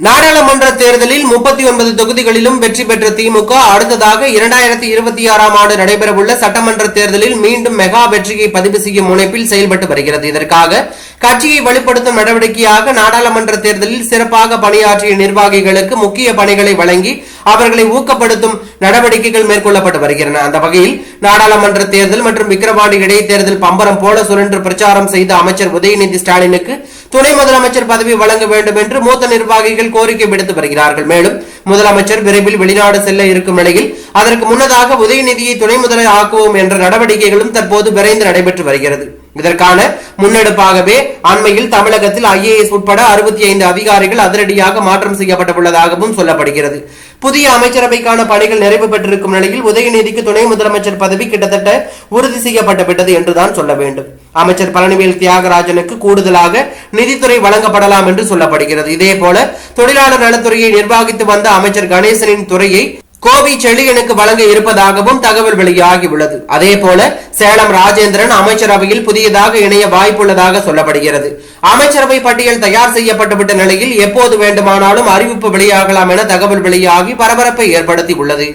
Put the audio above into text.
நாடாளுமன்ற தேர்தலில் முப்பத்தி ஒன்பது தொகுதிகளிலும் வெற்றி பெற்ற திமுக அடுத்ததாக இரண்டாயிரத்தி இருபத்தி ஆறாம் ஆண்டு நடைபெறவுள்ள சட்டமன்ற தேர்தலில் மீண்டும் மெகா வெற்றியை பதிவு செய்யும் முனைப்பில் செயல்பட்டு வருகிறது. இதற்காக கட்சியை வலுப்படுத்தும் நடவடிக்கையாக நாடாளுமன்ற தேர்தலில் சிறப்பாக பணியாற்றிய நிர்வாகிகளுக்கு முக்கிய பணிகளை வழங்கி அவர்களை ஊக்கப்படுத்தும் நடவடிக்கைகள் மேற்கொள்ளப்பட்டு வருகின்றன. அந்த வகையில் நாடாளுமன்ற தேர்தல் மற்றும் விக்கிரவாண்டி இடைத்தேர்தல் பம்பரம் போல சுழன்று பிரச்சாரம் செய்த அமைச்சர் உதயநிதி ஸ்டாலினுக்கு துணை முதலமைச்சர் பதவி வழங்க வேண்டும் என்று மூத்த நிர்வாகிகள் கோரிக்கை விடுத்து வருகிறார்கள். மேலும் முதலமைச்சர் விரைவில் வெளிநாடு செல்ல இருக்கும் நிலையில் அதற்கு முன்னதாக உதயநிதியை துணை முதலை ஆக்குவோம் என்ற நடவடிக்கைகளும் தற்போது விரைந்து நடைபெற்று வருகிறது. இதற்கான முன்னெடுப்பாகவே அண்மையில் தமிழகத்தில் ஐஏஎஸ் உட்பட அறுபத்தி ஐந்து அதிகாரிகள் அதிரடியாக மாற்றம் செய்யப்பட்டுள்ளதாகவும் சொல்லப்படுகிறது. புதிய அமைச்சரவைக்கான பணிகள் நிறைவு பெற்றிருக்கும் நிலையில் உதயநிதிக்கு துணை முதலமைச்சர் பதவி கிட்டத்தட்ட உறுதி செய்யப்பட்டு விட்டது என்றுதான் சொல்ல வேண்டும். அமைச்சர் பழனிவேல் தியாகராஜனுக்கு கூடுதலாக நிதித்துறை வழங்கப்படலாம் என்று சொல்லப்படுகிறது. இதே போல தொழிலாளர் நலத்துறையை நிர்வகித்து வந்த அமைச்சர் கணேசனின் துறையை கோவி செழியனுக்கு வழங்க இருப்பதாகவும் தகவல் வெளியாகியுள்ளது. அதே போல சேலம் ராஜேந்திரன் அமைச்சரவையில் புதியதாக இணைய வாய்ப்புள்ளதாக சொல்லப்படுகிறது. அமைச்சரவை பட்டியல் தயார் செய்யப்பட்டுவிட்ட நிலையில் எப்போது வேண்டுமானாலும் அறிவிப்பு வெளியாகலாம் என தகவல் வெளியாகி பரபரப்பை ஏற்படுத்தி உள்ளது